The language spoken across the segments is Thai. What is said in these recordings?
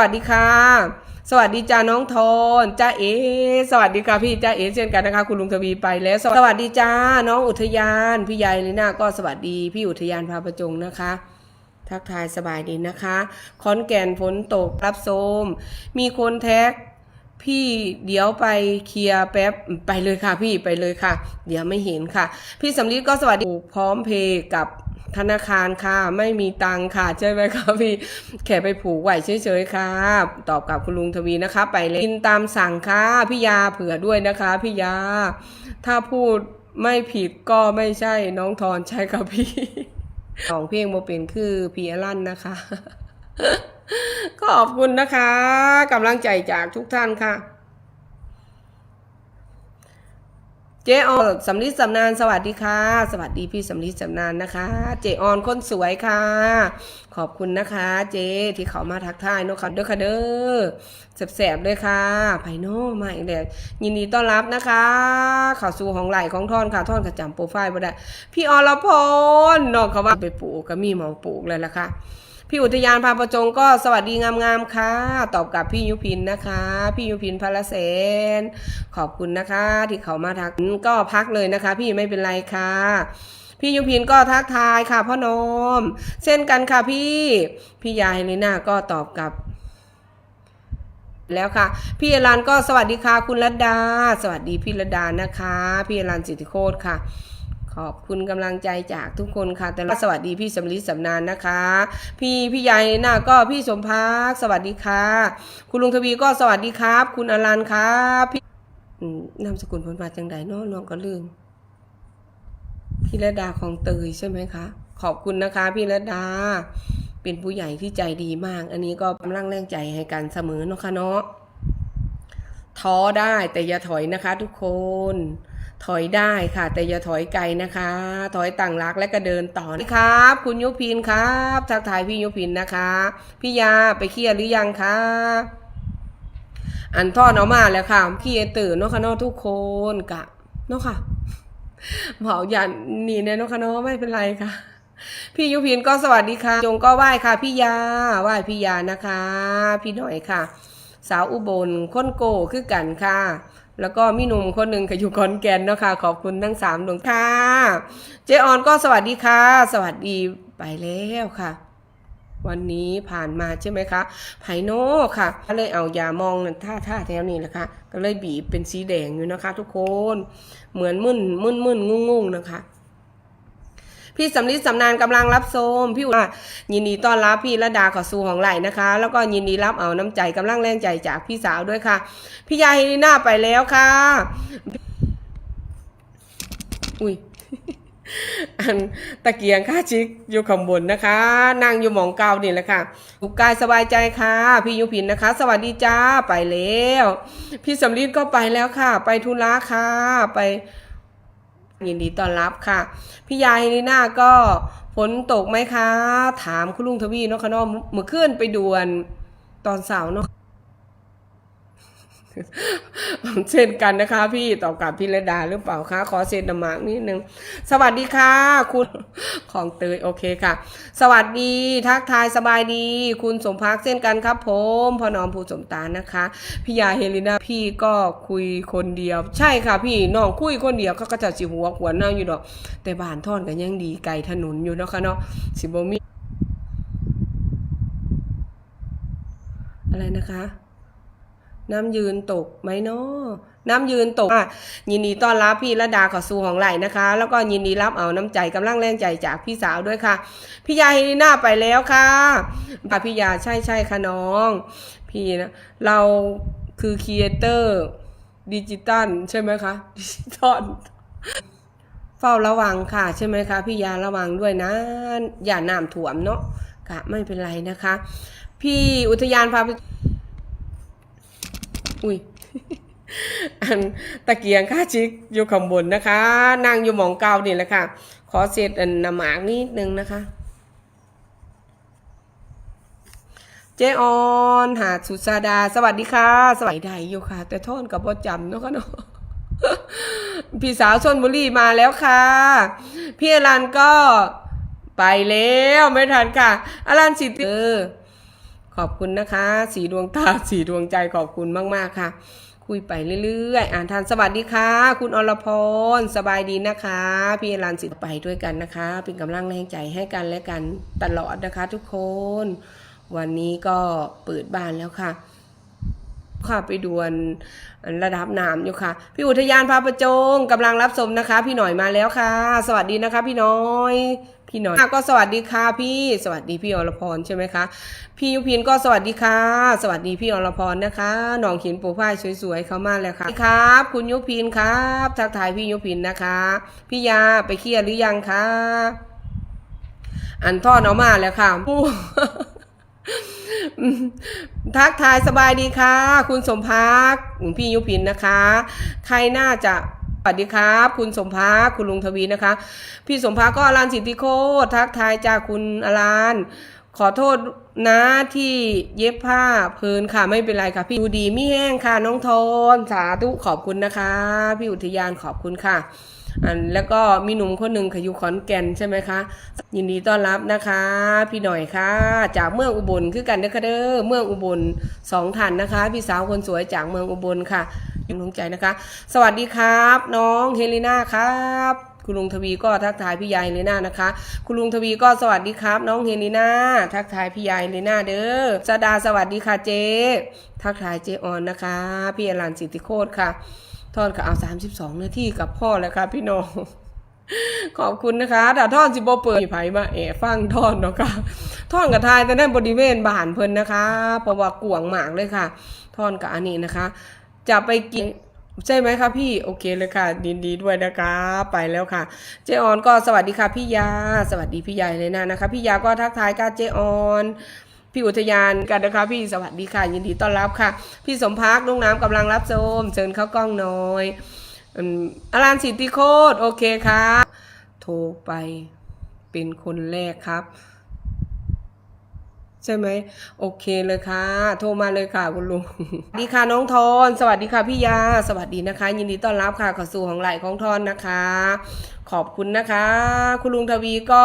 สวัสดีค่ะ สวัสดีจ้าน้องโทนจ้าเอ สวัสดีค่ะพี่จ้าเอเช่นกันนะคะ คุณลุงทวีไปแล้ว สวัสดีจ้าน้องอุทยาน พี่ใหญ่ลีน่าก็สวัสดี พี่อุทยานพาประจงนะคะ ทักทายสบายดีนะคะขอนแก่นฝนตกรับโซม มีคนแท็ก พี่เดี๋ยวไปเคลียร์แป๊บไปเลยค่ะพี่ไปเลยค่ะ เดี๋ยวไม่เห็นค่ะ พี่สำลีก็สวัสดีพร้อมเพย์กับ ธนาคารค่ะ ไม่มีตังค่ะ ใช่ไหมคะพี่แค่ไปผูกไหวเฉยๆค่ะตอบกับคุณลุงทวีนะคะ ไปเลยกินตามสั่งค่ะพี่ยาเผื่อด้วยนะคะพี่ยา ถ้าพูดไม่ผิดก็ไม่ใช่น้องทอนใช่ค่ะพี่ของเพลงโมเป็นคือพีอลันนะคะขอบคุณนะคะกำลังใจจากทุกท่านค่ะ เจออนสำลิดสำนานสวัสดีค่ะ สวัสดีพี่สำลิดสำนานนะคะ เจออนคนสวยค่ะ ขอบคุณนะคะ เจที่เขามาทักทายนอะค่ะเด้อค่ะเด้อแสบๆเลยค่ะไผ่โน่มาอีกแล้วยินดีต้อนรับนะคะข่าวสู่ของไหลของท่อนค่ะท่อนกระจำโปรไฟล์บ่ได้พี่อรพลนอกเขาว่าไปปลูกก็มีหมองปลูกเลยละค่ะ พี่อุทยานพาประจงก็สวัสดีงามๆค่ะ ตอบกับพี่ยุพินนะคะ พี่ยุพินพลเสนขอบคุณนะคะ ที่เขามาทักก็พักเลยนะคะ พี่ไม่เป็นไรค่ะพี่ยุพินก็ทักทายค่ะพ่อนม เช่นกันค่ะพี่ พี่ยาเฮเลน่าก็ตอบกลับ แล้วค่ะ พี่อรันก็สวัสดีค่ะคุณรัตดา สวัสดีพี่รัตดานะคะ พี่อรันสิทธิโคตรค่ะ ขอบคุณกำลังใจจากทุกคนค่ะแต่ละสวัสดีพี่สำลีสำนานนะคะ พี่พี่ยายหน้าก็พี่สมพักสวัสดีค่ะ คุณลุงทวีก็สวัสดีครับ คุณอรันครับพี่นามสกุลผลมาจังใดเนาะน้องก็ลืมพี่ระดาของเตยใช่ไหมคะ ขอบคุณนะคะ พี่ระดา เป็นผู้ใหญ่ที่ใจดีมาก อันนี้ก็กำลังแรงใจให้กันเสมอเนาะคะเนาะท้อได้แต่อย่าถอยนะคะทุกคน ถอยได้ค่ะ แต่อย่าถอยไกลนะคะ ถอยต่างรักและก็เดินต่อนะครับ คุณยุพินครับทักทายพี่ยุพินนะคะพี่ยาไปเคลียร์หรือยังคะอันทอดเอามาแล้วค่ะพี่เอตื่นเนาะค่ะเนาะทุกคนกะเนาะค่ะเผาอย่าหนีแน่เนาะค่ะเนาะไม่เป็นไรค่ะ พี่ยุพินก็สวัสดีค่ะ จงก็ไหว้ค่ะพี่ยาไหว้พี่ยานะคะ พี่หน่อยค่ะ สาวอุบลค้นโกคือกันค่ะ แล้วก็มีหนุ่มคนหนึ่งก็อยู่ขอนแก่นเนาะค่ะ ขอบคุณทั้งสามดวงค่ะ เจออนก็สวัสดีค่ะ สวัสดีไปแล้วค่ะ วันนี้ผ่านมาใช่ไหมคะไผโน่ค่ะก็เลยเอายามองนั่นท่าท่าแถวนี้แหละค่ะก็เลยบีบเป็นสีแดงอยู่นะคะ ทุกคน เหมือนมึนมึนมึนงุ่งงงนะคะ พี่สำลิดสำนานกำลังรับชมพี่อุว่ายินดีต้อนรับพี่ระดาขอสู่ของไหลนะคะ แล้วก็ยินดีรับเอาน้ำใจกำลังแรงใจจากพี่สาวด้วยค่ะ พี่ยาเฮลิน่าไปแล้วค่ะ อุ้ยอันตะเกียงค่าชิกอยู่ข้างบนนะคะ นั่งอยู่หมองเกานี่แหละค่ะถูกกายสบายใจค่ะ พี่ยุพินนะคะ สวัสดีจ้าไปแล้ว พี่สำลิดก็ไปแล้วค่ะ ไปธุระค่ะไป ยินดีต้อนรับค่ะพี่ยาเฮนีน่าก็ฝนตกไหมคะ ถามคุณลุงทวีเนาะค่ะเนาะเมื่อคืนไปด่วนตอนเสาร์เนาะ เช่นกันนะคะพี่ตอบกับพี่ระดาหรือเปล่าคะขอเซ็นนามากนิดนึง สวัสดีค่ะ คุณของเตยโอเคค่ะ สวัสดีทักทายสบายดี คุณสมพักเช่นกันครับผมพอนอมผู้สมตานะคะพี่ยาเฮลินาพี่ก็คุยคนเดียว ใช่ค่ะพี่น้องคุยคนเดียวเขาก็จะสิหัวขวนนั่งอยู่ดอก แต่บ้านท่อนกันยังดีไกลถนนอยู่เนาะค่ะเนาะสิบมีอะไรนะคะ น้ำยืนตกไหมเนาะน้ำยืนตกอะยินดีต้อนรับพี่ระดาขอสู่ของไหลนะคะ แล้วก็ยินดีรับเอาน้ำใจกำลังแรงใจจากพี่สาวด้วยค่ะ พี่ยาเฮลิน่าไปแล้วค่ะพี่ยาใช่ใช่ค่ะน้อง พี่นะเราคือครีเอเตอร์ดิจิตอลใช่ไหมคะดิจิตอลเฝ้าระวังค่ะ ใช่ไหมคะพี่ยาระวังด้วยนะ อย่าน้ำถ่วมเนาะค่ะไม่เป็นไรนะคะ พี่อุทยานพา อุ้ยอันตะเกียงค่าชิกอยู่ข้างบนนะคะ นั่งอยู่หมองเกานี่แหละค่ะ ขอเศษอันนำหมากนิดนึงนะคะ เจออนหาดสุสาดา สวัสดีค่ะ สวัสดีใดอยู่ค่ะ แต่โทษกับพ่จำเนาะค่ะเนาะพี่สาวชนบุรีมาแล้วค่ะ พี่อรันก็ไปแล้วไม่ทันค่ะ อรันสิทธิ์เออ ขอบคุณนะคะ สีดวงตาสีดวงใจขอบคุณมากๆค่ะ คุยไปเรื่อยๆ อ่านทานสวัสดีค่ะ คุณอรพรสบายดีนะคะ พี่รันสิไปด้วยกันนะคะ เป็นกำลังแรงใจให้กันและกันตลอดนะคะ ทุกคน วันนี้ก็เปิดบ้านแล้วค่ะค่ะ ไปดวนระดับน้ำอยู่ค่ะ พี่อุทยานพาประจงกำลังรับชมนะคะ พี่หน่อยมาแล้วค่ะ สวัสดีนะคะ พี่น้อย พี่น่อยก็สวัสดีค่ะพี่สวัสดีพี่อรพรใช่ไหมคะ พี่ยุพินก็สวัสดีค่ะ สวัสดีพี่อรพรนะคะน้องเขียนโปรไฟล์สวยๆเข้ามาแล้วค่ะครับ คุณยุพินครับ ทักทายพี่ยุพินนะคะ พี่ยาไปเคลียร์หรือยังคะอันทอดออกมาแล้วค่ะผู้ทักทายสบายดีค่ะ คุณสมพักพี่ยุพินนะคะ ใครน่าจะ สวัสดีครับ คุณสมพักคุณลุงทวีนะคะ พี่สมพักก็อลานสิทธิโคทักทายจากคุณอลาน ขอโทษนะที่เย็บผ้าเพลินค่ะไม่เป็นไรค่ะ พี่ดูดีไม่แห้งค่ะน้องโทนสาธุขอบคุณนะคะ พี่อุทยานขอบคุณค่ะอันแล้วก็มีหนุ่มคนหนึ่งค่ะอยู่ขอนแก่นใช่ไหมคะ ยินดีต้อนรับนะคะ พี่หน่อยค่ะ จากเมืองอุบลคือกันเด้อค่ะเด้อเมืองอุบลสองท่านนะคะ พี่สาวคนสวยจากเมืองอุบลค่ะ ยินดีใจนะคะ สวัสดีครับ น้องเฮลิน่าครับคุณลุงทวีก็ทักทายพี่ยายเฮลิน่านะคะ คุณลุงทวีก็สวัสดีครับ น้องเฮลิน่าทักทายพี่ยายเฮลิน่าเด้อสดาสวัสดีค่ะเจ๊ทักทายเจออนนะคะ พี่อรันสิทธิโคตรค่ะทอดกับเอา32นาทีกับพ่อแล้วค่ะพี่น้องขอบคุณนะคะแต่ท่อนสิบเปิดมีไผมาแอบฟังท่อนเนาะค่ะท่อนกับทายแต่ได้บริเวณบ้านเพิ่นนะคะเพราะว่ากวงหมากเลยค่ะ ท่อนกับอันนี้นะคะ จะไปกินใช่ไหมคะพี่โอเคเลยค่ะยินดีด้วยนะคะ ไปแล้วค่ะ เจออนก็สวัสดีค่ะพี่ยา สวัสดีพี่ยายเลยนะนะคะ พี่ยาก็ทักทายกับเจออนพี่อุทยานกันนะคะ พี่สวัสดีค่ะ ยินดีต้อนรับค่ะ พี่สมพักลุงน้ำกำลังรับชมเชิญเข้ากล้องหน้อยอืมอารานสิทธิโคตรโอเคค่ะโทรไปเป็นคนแรกครับ ใช่ไหมโอเคเลยค่ะ โทรมาเลยค่ะคุณลุงสวัสดีค่ะน้องทอนสวัสดีค่ะพี่ยา สวัสดีนะคะ ยินดีต้อนรับค่ะเข้าสู่ของไหลของทอนนะคะ ขอบคุณนะคะ คุณลุงทวีก็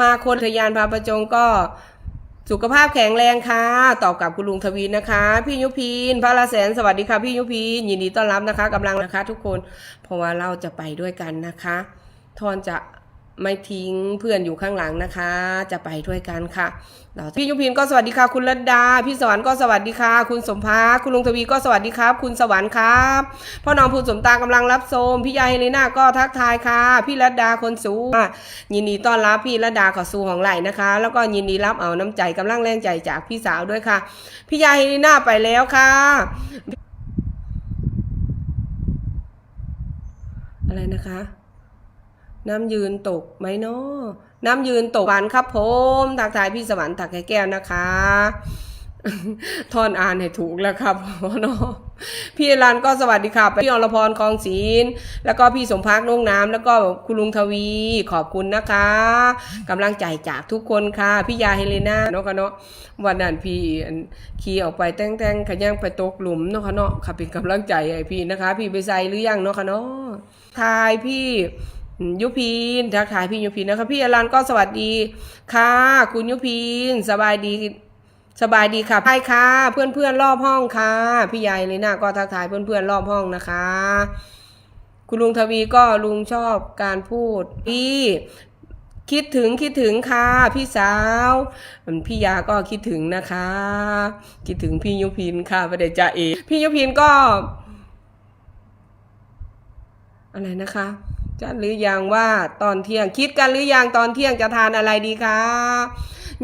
มาคนทยานพาประจงก็สุขภาพแข็งแรงค่ะ ตอบกับคุณลุงทวีนะคะ พี่ยุพินพระละแสนสวัสดีค่ะพี่ยุพินยินดีต้อนรับนะคะกำลังนะคะ ทุกคนเพราะว่าเราจะไปด้วยกันนะคะ ทอนจะ ไม่ทิ้งเพื่อนอยู่ข้างหลังนะคะ จะไปด้วยกันค่ะเราพี่ยุพินก็สวัสดีค่ะ คุณรัตดา พี่สวรรค์ก็สวัสดีค่ะ คุณสมภาคุณลุงทวีก็สวัสดีครับ คุณสวรรค์ครับพ่อน้องภูสมตากำลังรับชมพี่ยายเฮเลนาก็ทักทายค่ะ พี่รัตดาคนสูงยินดีต้อนรับพี่ระดาขอสูของไหลนะคะ แล้วก็ยินดีรับเอาน้ำใจกำลังแรงใจจากพี่สาวด้วยค่ะ พี่ยาเฮลิน่าไปแล้วค่ะอะไรนะคะ น้ำยืนตกไหมเนาะน้ำยืนตกหวานครับผมทักทายพี่สวรรค์ถักแก้วนะคะท่อนอ่านให้ถูกแล้วครับเนาะพี่รันก็สวัสดีค่ะพี่อรพรคองศีลแล้วก็พี่สมพักน้องน้ำแล้วก็คุณลุงทวีขอบคุณนะคะกำลังใจจากทุกคนค่ะ พี่ยาเฮเลนาเนาะค่ะเนาะวันนั้นพี่ขี่ออกไปแต่งแตงๆขย่างไปตกหลุมเนาะค่ะเนาะค่ะเป็นกำลังใจให้พี่นะคะ พี่ไปใส่หรือยังเนาะค่ะเนาะทายพี่ ยุพินทักทายพี่ยุพินนะคะพี่อรันก็สวัสดีค่ะ คุณยุพินสบายดีสบายดีค่ะใช่ค่ะ เพื่อนเพื่อนรอบห้องค่ะ พี่ยายเลยนะก็ทักทายเพื่อนเพื่อนรอบห้องนะคะ คุณลุงทวีก็ลุงชอบการพูดพี่คิดถึงคิดถึงค่ะ พี่สาวพี่ยาก็คิดถึงนะคะ คิดถึงพี่ยุพินค่ะประเดจาเอพี่ยุพินก็ อะไรนะคะ จะหรือยังว่าตอนเที่ยง คิดกันหรือยังตอนเที่ยงจะทานอะไรดีคะ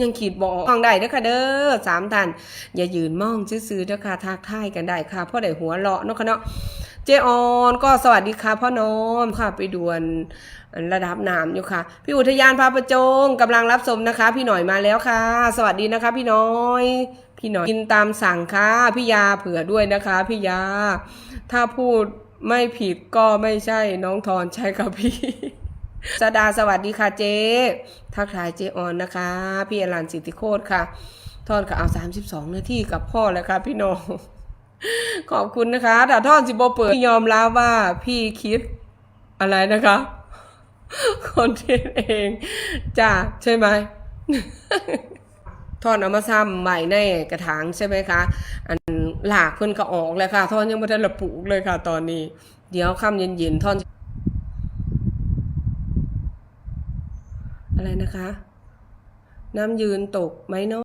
ยังขีดบอกมองได้เด้อค่ะเด้อสามท่านอย่ายืนมองซื้อๆเด้อค่ะทักทายกันได้ค่ะพ่อได้หัวเราะเนาะค่ะเนาะเจออนก็สวัสดีค่ะพ่อน้อมค่ะไปดวนระดับน้ำอยู่ค่ะ พี่อุทยานพาประจงกำลังรับชมนะคะ พี่หน่อยมาแล้วค่ะ สวัสดีนะคะ พี่น้อย พี่หน่อยกินตามสั่งค่ะพี่ยาเผื่อด้วยนะคะพี่ยา ถ้าพูด ไม่ผิดก็ไม่ใช่น้องทอนใช่ค่ะพี่สดาสวัสดีค่ะเจ๊ทักทายเจ๊ออนนะคะ พี่อรันสิทธิโคตรค่ะทอนกับเอา32นาทีกับพ่อแล้วค่ะพี่น้อง ขอบคุณนะคะแต่ทอนสิบโบเปิดยอมรับว่าพี่คิดอะไรนะคะ คนเที่เองจ้าใช่ไหม ทอนเอามาซ้ำใบในกระถางใช่ไหมคะ อันหลากเพิ่นก็ออกเลยค่ะทอนยังไม่ได้ระปุกเลยค่ะ ตอนนี้ เดี๋ยวค่ำเย็นๆทอน อะไรนะคะ น้ำยืนตกไหมเนาะ